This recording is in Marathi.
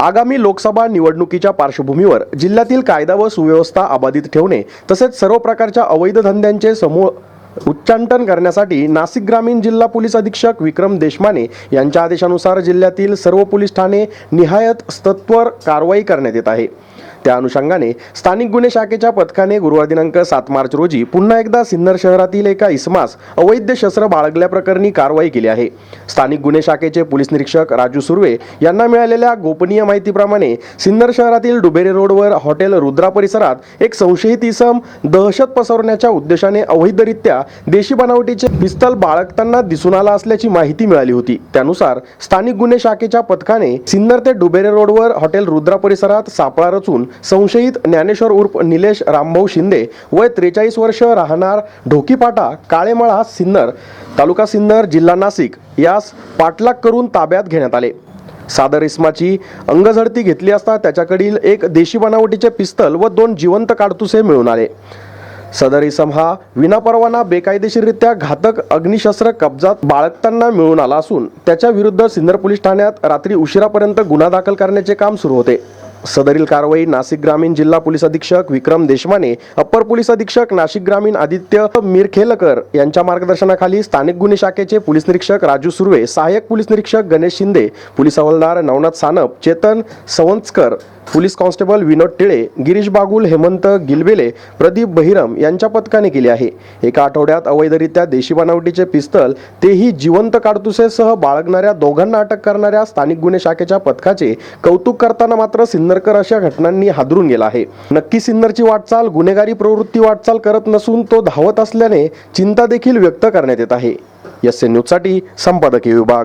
आगामी लोकसभा निवडणुकीच्या पार्श्वभूमीवर जिल्ह्यातील कायदा व सुव्यवस्था अबाधित ठेवणे तसेच सर्व प्रकारच्या अवैध धंद्यांचे समूळ उच्चाटन करण्यासाठी नाशिक ग्रामीण जिल्हा पोलीस अधीक्षक विक्रम देशमाने यांच्या आदेशानुसार जिल्ह्यातील सर्व पोलीस ठाणे निहायत स्तत्वर कारवाई करण्यात येत आहे. त्या अनुषंगाने स्थानिक गुन्हे शाखेच्या पथकाने गुरुवार दिनांक सात मार्च रोजी पुन्हा एकदा सिन्नर शहरातील एका इसमास अवैध शस्त्र बाळगल्याप्रकरणी कारवाई केली आहे. स्थानिक गुन्हे शाखेचे पोलीस निरीक्षक राजू सुर्वे यांना मिळालेल्या गोपनीय माहितीप्रमाणे सिन्नर शहरातील डुबेरे रोडवर हॉटेल रुद्रा परिसरात एक संशयित इसम दहशत पसरवण्याच्या उद्देशाने अवैधरित्या देशी बनावटीचे पिस्तल बाळगताना दिसून आला असल्याची माहिती मिळाली होती. त्यानुसार स्थानिक गुन्हे शाखेच्या पथकाने सिन्नर ते डुबेरे रोडवर हॉटेल रुद्रा परिसरात सापळा रचून संशयित ज्ञानेश्वर उर्फ निलेश रामभाऊ शिंदे वय त्रेचाळीस वर्ष राहणार ढोकीपाटा काळेमळा सिन्नर तालुका सिन्नर जिल्हा नाशिक. यास पाठलाग करून ताब्यात घेण्यात आले. सादर इस्माची अंगझडती घेतली असता त्याच्याकडील एक देशी बनावटीचे पिस्तल व दोन जिवंत काडतुसे मिळून आले. सदर इसम हा विनापरवाना बेकायदेशीररित्या घातक अग्निशस्त्र कब्जात बाळगताना मिळून आला असून त्याच्या विरुद्ध सिन्नर पोलीस ठाण्यात रात्री उशिरापर्यंत गुन्हा दाखल करण्याचे काम सुरू होते. सदरील कारवाई नाशिक ग्रामीण जिल्हा पोलीस अधीक्षक विक्रम देशमाने अप्पर पोलीस अधीक्षक नाशिक ग्रामीण आदित्य मिरखेलकर यांच्या मार्गदर्शनाखाली स्थानिक गुन्हे शाखेचे पोलीस निरीक्षक राजू सुर्वे सहाय्यक पोलीस निरीक्षक गणेश शिंदे पोलीस हवालदार नवनाथ सानप चेतन सवंचकर पोलीस कॉन्स्टेबल विनोद टिळे गिरीश बागुल हेमंत गिलबेले प्रदीप बहिरम यांच्या पथकाने केली आहे. एका आठवड्यात अवैधरित्या देशी बनावटीचे पिस्तल तेही जिवंत काडतुसेसह बाळगणाऱ्या दोघांना अटक करणाऱ्या स्थानिक गुन्हे शाखेच्या पथकाचे कौतुक करताना मात्र सिन्नरकर अशा घटनांनी हादरून गेला आहे. नक्की सिन्नरची वाटचाल गुन्हेगारी प्रवृत्ती वाटचाल करत नसून तो धावत असल्याने चिंता देखील व्यक्त करण्यात येत आहे. एस एन न्यूजसाठी संपादकीय विभाग.